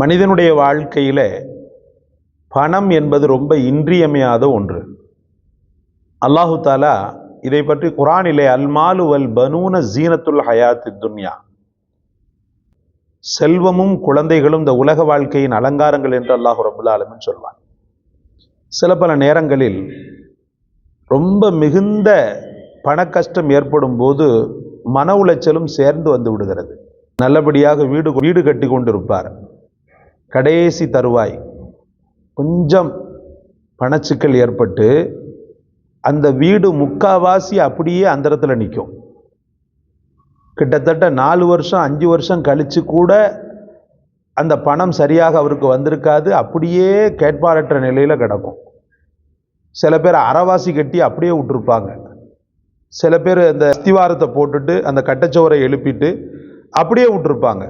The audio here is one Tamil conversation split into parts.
மனிதனுடைய வாழ்க்கையில் பணம் என்பது ரொம்ப இன்றியமையாத ஒன்று. அல்லாஹு தாலா இதை பற்றி குரானிலே அல்மாலு வல் பனூன ஜீனத்துல் ஹயாத்து துன்யா. செல்வமும் குழந்தைகளும் இந்த உலக வாழ்க்கையின் அலங்காரங்கள் என்று அல்லாஹு ரபுல் ஆலமின் சொல்வான். சில பல நேரங்களில் ரொம்ப மிகுந்த பண கஷ்டம் ஏற்படும் போது மன உளைச்சலும் சேர்ந்து வந்து விடுகிறது. நல்லபடியாக வீடு வீடு கட்டி கொண்டிருப்பார். கடைசி தருவாய். கொஞ்சம் பணச்சிக்கல் ஏற்பட்டு அந்த வீடு முக்காவாசி அப்படியே அந்த இடத்துல நிற்கும் கிட்டத்தட்ட நாலு வருஷம் அஞ்சு வருஷம் கழித்து கூட அந்த பணம் சரியாக அவருக்கு வந்திருக்காது. அப்படியே கேட்பாரற்ற நிலையில் கிடக்கும். சில பேர் அறவாசி கட்டி அப்படியே விட்டுருப்பாங்க. சில பேர் அந்த அஸ்திவாரத்தை போட்டுட்டு அந்த கட்டச்சோரை எழுப்பிட்டு அப்படியே விட்டுருப்பாங்க.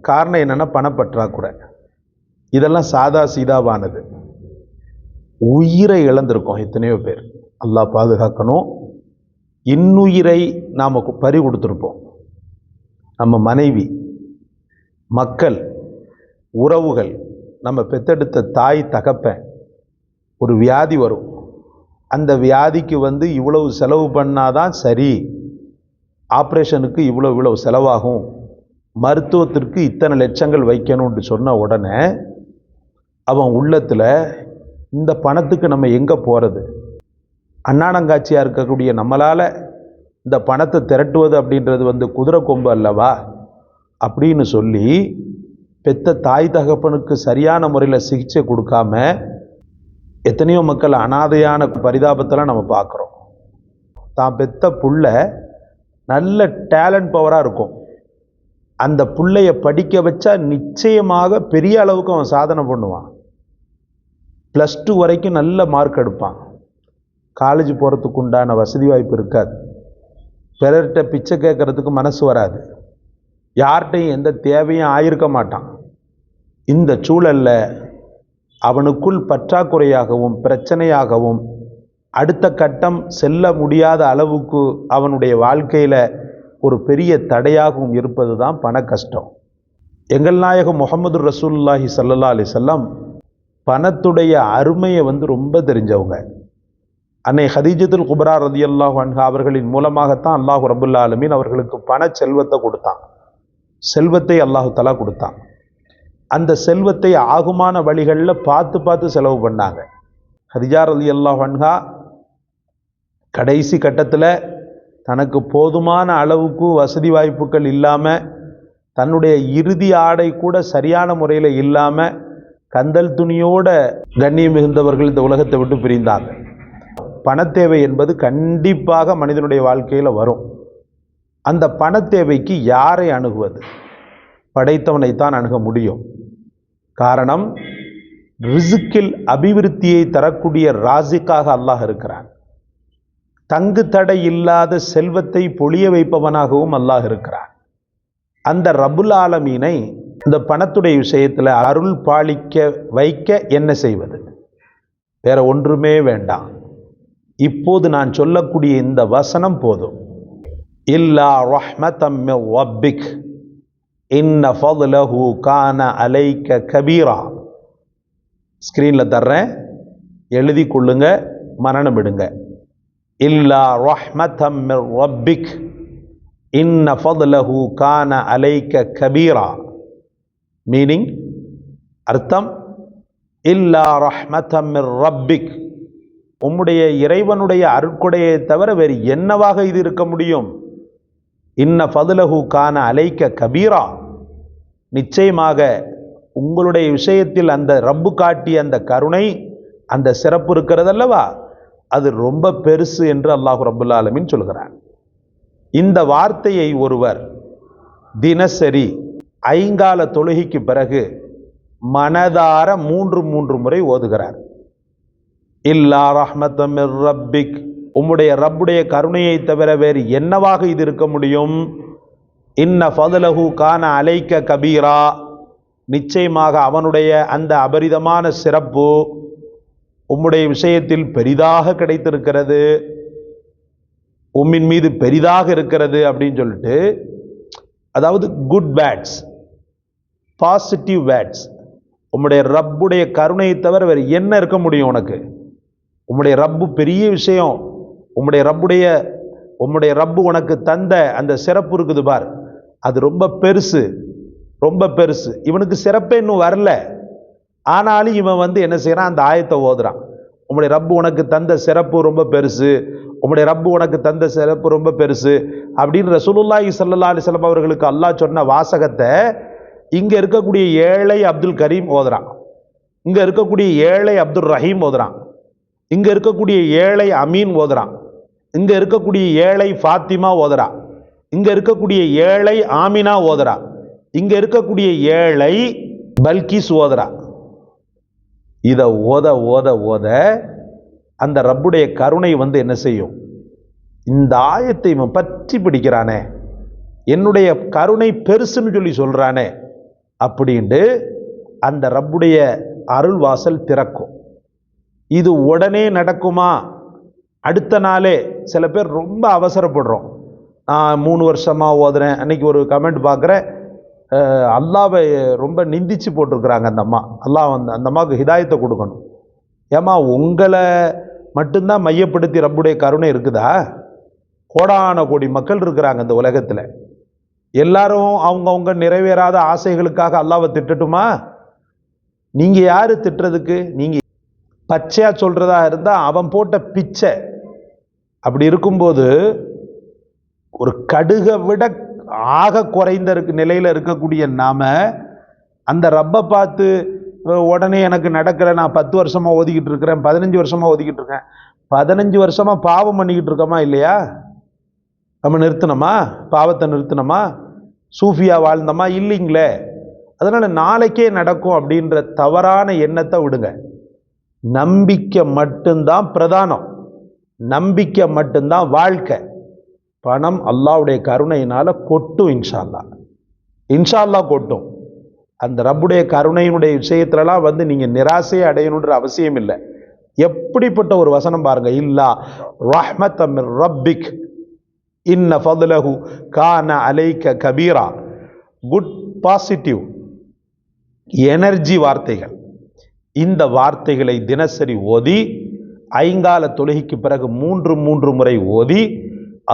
காரணம் என்னென்னா பணப்பற்றாக்குறை. இதெல்லாம் சாதா சீதாவானது. உயிரை இழந்திருக்கோம் எத்தனையோ பேர். அல்லாஹ் பாதுகாக்கணும். இன்னுயிரை நாம் பறி கொடுத்துருப்போம். நம்ம மனைவி மக்கள் உறவுகள் நம்ம பெத்தெடுத்த தாய் தகப்பன் ஒரு வியாதி வரும். அந்த வியாதிக்கு வந்து இவ்வளவு செலவு பண்ணாதான் சரி. ஆப்ரேஷனுக்கு இவ்வளோ இவ்வளவு செலவாகும். மருத்துவத்திற்கு இத்தனை லட்சங்கள் வைக்கணும்னு சொன்ன உடனே அவன் உள்ளத்தில் இந்த பணத்துக்கு நம்ம எங்கே போகிறது அன்னாடங்காட்சியாக இருக்கக்கூடிய நம்மளால் இந்த பணத்தை திரட்டுவது அப்படின்றது வந்து குதிரை கொம்பு அல்லவா? அப்படின்னு சொல்லி பெத்த தாய் தகப்பனுக்கு சரியான முறையில் சிகிச்சை கொடுக்காம எத்தனையோ மக்கள் அனாதையான பரிதாபத்தெல்லாம் நம்ம பார்க்குறோம். தான் பெத்த புள்ள நல்ல டேலண்ட் பவராக இருக்கும். அந்த பிள்ளைய படிக்க வச்சா நிச்சயமாக பெரிய அளவுக்கு அவன் சாதனை பண்ணுவான். ப்ளஸ் டூ வரைக்கும் நல்ல மார்க் எடுப்பான். காலேஜ் போகிறதுக்கு உண்டான வசதி வாய்ப்பு இருக்காது. பிறர்கிட்ட பிச்சை கேட்கறதுக்கு மனசு வராது. யார்கிட்டையும் எந்த தேவையும் ஆயிருக்க மாட்டான். இந்த சூழலில் அவனுக்குள் பற்றாக்குறையாகவும் பிரச்சனையாகவும் அடுத்த கட்டம் செல்ல முடியாத அளவுக்கு அவனுடைய வாழ்க்கையில் ஒரு பெரிய தடையாகவும் இருப்பது தான் பண கஷ்டம். எங்கள் நாயகம் முகமது ரசூல்லாஹி சல்லா அலிசல்லாம் பணத்துடைய அருமையை வந்து ரொம்ப தெரிஞ்சவங்க. அன்னை ஹதீஜத்துல் குபரா ரதி அல்லாஹ் அன்ஹா அவர்களின் மூலமாகத்தான் அல்லாஹு ரபுல்லா அலமீன் அவர்களுக்கு பண செல்வத்தை கொடுத்தான். செல்வத்தை அல்லாஹு தலா கொடுத்தான். அந்த செல்வத்தை ஆகுமான வழிகளில் பார்த்து பார்த்து செலவு பண்ணாங்க. ஹதிஜா ரதி அல்லாஹ் அன்ஹா கடைசி கட்டத்தில் தனக்கு போதுமான அளவுக்கு வசதி வாய்ப்புகள் இல்லாமல் தன்னுடைய இறுதி ஆடை கூட சரியான முறையில் இல்லாமல் கந்தல் துணியோட கண்ணியம் மிகுந்தவர்கள் இந்த உலகத்தை விட்டு பிரிந்தாங்க பணத்தேவை என்பது கண்டிப்பாக மனிதனுடைய வாழ்க்கையில் வரும். அந்த பணத்தேவைக்கு யாரை அணுகுவது? படைத்தவனைத்தான் அணுக முடியும். காரணம் ரிசுக்கில் அபிவிருத்தியை தரக்கூடிய ராசிக்காக அல்லாஹ் இருக்கிறான். தங்கு தடை இல்லாத செல்வத்தை பொழிய வைப்பவனாகவும் அல்லாஹ் இருக்கிறான். அந்த ரபுல் ஆலமீனை இந்த பணத்துடைய விஷயத்தில் அருள் பாலிக்க வைக்க என்ன செய்வது? வேற ஒன்றுமே வேண்டாம். இப்போது நான் சொல்லக்கூடிய இந்த வசனம் போதும். இல்லா ரஹ்மதம் வப்பிக் இன்ன ஃபதுலஹு கான அலைக்க கபீரா. ஸ்க்ரீனில் தர்றேன். எழுதி கொள்ளுங்க மரணம் விடுங்க. இல்லா ரஹ்மதம் ரப்பிக். இன்ன ஃபதுலஹு கான அலைக்க கபீரா. மீனிங் அர்த்தம் இல்லா ரஹ்மதம் ரப்பிக். உம்முடைய இறைவனுடைய அருட்கொடையை தவிர வேறு என்னவாக இது இருக்க முடியும்? இன்ன ஃபதுலஹு கான அலைக்க கபீரா. நிச்சயமாக உங்களுடைய விஷயத்தில் அந்த ரப்பு காட்டிய அந்த கருணை அந்த சிறப்பு இருக்கிறதல்லவா? அது ரொம்ப பெருசு என்று அல்லாஹு ரபுல்லா ஆலமின் சொல்கிறான். இந்த வார்த்தையை ஒருவர் தினசரி ஐங்கால தொழுகைக்கு பிறகு மனதார மூன்று மூன்று முறை ஓதுகிறார். இல்லா ரஹ்மத்தம் ரப்பிக். உம்முடைய ரப்புடைய கருணையை தவிர வேறு என்னவாக இது இருக்க முடியும்? இன்ன ஃபதுலஹு கான அலைக்க கபீரா. நிச்சயமாக அவனுடைய அந்த அபரிதமான சிறப்பு உம்முடைய விஷயத்தில் பெரிதாக கிடைத்திருக்கிறது. உம்மின் மீது பெரிதாக இருக்கிறது அப்படின்னு சொல்லிட்டு அதாவது குட் பேட்ஸ் பாசிட்டிவ் வேர்ட்ஸ் உம்முடைய ரப்புடைய கருணையை தவிர வேறு என்ன இருக்க முடியும் உனக்கு? உம்முடைய ரப்பு பெரிய விஷயம். உம்முடைய ரப்புடைய உம்முடைய ரப்பு உனக்கு தந்த அந்த சிறப்பு இருக்குது பார். அது ரொம்ப பெருசு. ரொம்ப பெருசு. இவனுக்கு சிறப்பே இன்னும் வரல. ஆனாலும் இவன் வந்து என்ன செய்கிறான் அந்த ஆயத்தை ஓதுறான். உம்முடைய ரப்பு உனக்கு தந்த சிறப்பு ரொம்ப பெருசு. உம்முடைய ரப்பு உனக்கு தந்த சிறப்பு ரொம்ப பெருசு. அப்படின்னு ரசூலுல்லாஹி சல்லா அலைஹி அவர்களுக்கு அல்லாஹ் சொன்ன வாசகத்தை இங்கே இருக்கக்கூடிய ஏழை அப்துல் கரீம் ஓதுறான். இங்கே இருக்கக்கூடிய ஏழை அப்துல் ரஹீம் ஓதுறான். இங்கே இருக்கக்கூடிய ஏழை அமீன் ஓதுறான். இங்கே இருக்கக்கூடிய ஏழை ஃபாத்திமா ஓதுறா இங்கே இருக்கக்கூடிய ஏழை ஆமினா ஓதுறா இங்கே இருக்கக்கூடிய ஏழை பல்கிஸ் ஓதுறா இதை ஓத ஓத ஓத அந்த ரப்புடைய கருணை வந்து என்ன செய்யும்? இந்த ஆயத்தை இவன் பற்றி பிடிக்கிறானே. என்னுடைய கருணை பெருசுன்னு சொல்லி சொல்கிறானே அப்படின்ட்டு அந்த ரப்புடைய அருள் வாசல் திறக்கும். இது உடனே நடக்குமா? அடுத்த நாளே சில பேர் ரொம்ப அவசரப்படுறோம். நான் மூணு வருஷமாக ஓதுறேன். அன்னைக்கு ஒரு கமெண்ட் பார்க்குறேன். அல்லாவை ரொம்ப நிந்திச்சு போட்டிருக்கிறாங்க அந்த அம்மா. அல்லாஹ் வந்து அந்த அம்மாவுக்கு ஹிதாயத்தை கொடுக்கணும். ஏம்மா உங்களை மட்டும்தான் மையப்படுத்தி ரப்புடைய கருணை இருக்குதா? கோடான கோடி மக்கள் இருக்கிறாங்க இந்த உலகத்தில். எல்லாரும் அவங்கவுங்க நிறைவேறாத ஆசைகளுக்காக அல்லாவை திட்டட்டுமா? நீங்கள் யார் திட்டுறதுக்கு? நீங்கள் பச்சையாக சொல்கிறதா இருந்தால் அவன் போட்ட பிச்சை. அப்படி இருக்கும்போது ஒரு கடுகை விட ஆக குறைந்த இருக்கு நிலையில் இருக்கக்கூடிய நாம அந்த ரப்பை பார்த்து உடனே எனக்கு நடக்கிற நான் பத்து வருஷமா ஓதிக்கிட்டு இருக்கிறேன் பதினஞ்சு வருஷமா ஓதிக்கிட்டு இருக்கேன். பதினஞ்சு வருஷமா பாவம் பண்ணிக்கிட்டு இருக்கோமா இல்லையா? நம்ம நிறுத்தணுமா? பாவத்தை நிறுத்தணுமா? சூஃபியா வாழ்ந்தோமா இல்லைங்களே? அதனால் நாளைக்கே நடக்கும் அப்படின்ற தவறான எண்ணத்தை விடுங்க. நம்பிக்கை மட்டும்தான் பிரதானம். நம்பிக்கை மட்டும்தான் வாழ்க்கை. பணம் அல்லாவுடைய கருணையினால் கொட்டும் இன்ஷா அல்லாஹ் இன்ஷா அல்லாஹ் கொட்டும். அந்த ரப்புடைய கருணையினுடைய விஷயத்துலலாம் வந்து நீங்கள் நிராசையை அடையணுன்ற அவசியம் இல்லை. எப்படிப்பட்ட ஒரு வசனம் பாருங்கள் இல்லா ரஹ்மத் அமிர் ரப்பிக். இன்ன ஃபதுலஹு கான அலைக்க கபீரா குட் பாசிட்டிவ் எனர்ஜி வார்த்தைகள். இந்த வார்த்தைகளை தினசரி ஓதி ஐங்கால தொழுகைக்கு பிறகு மூன்று மூன்று முறை ஓதி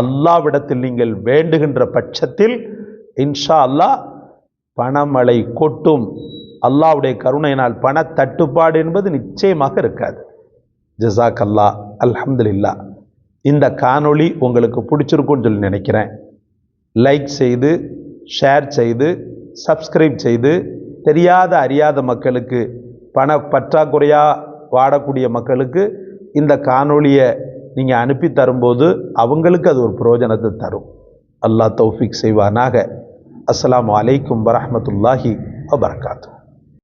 அல்லாவிடத்தில் நீங்கள் வேண்டுகின்ற பட்சத்தில் இன்ஷா அல்லாஹ் பணமழை கொட்டும். அல்லாவுடைய கருணையினால் பண தட்டுப்பாடு என்பது நிச்சயமாக இருக்காது. ஜசாக் அல்லா அல்ஹம்துலில்லா இந்த காணொளி உங்களுக்கு பிடிச்சிருக்கும்னு சொல்லி நினைக்கிறேன். லைக் செய்து ஷேர் செய்து சப்ஸ்கிரைப் செய்து தெரியாத அறியாத மக்களுக்கு பண பற்றாக்குறையாக வாடக்கூடிய மக்களுக்கு இந்த காணொளியை நீங்கள் அனுப்பி தரும்போது அவங்களுக்கு அது ஒரு பிரயோஜனத்தை தரும். அல்லாஹ் தௌஃபிக் செய்வானாக. அஸ்லாம் அலைக்கும் வரமத்துல்லாஹி வபர்காத்து.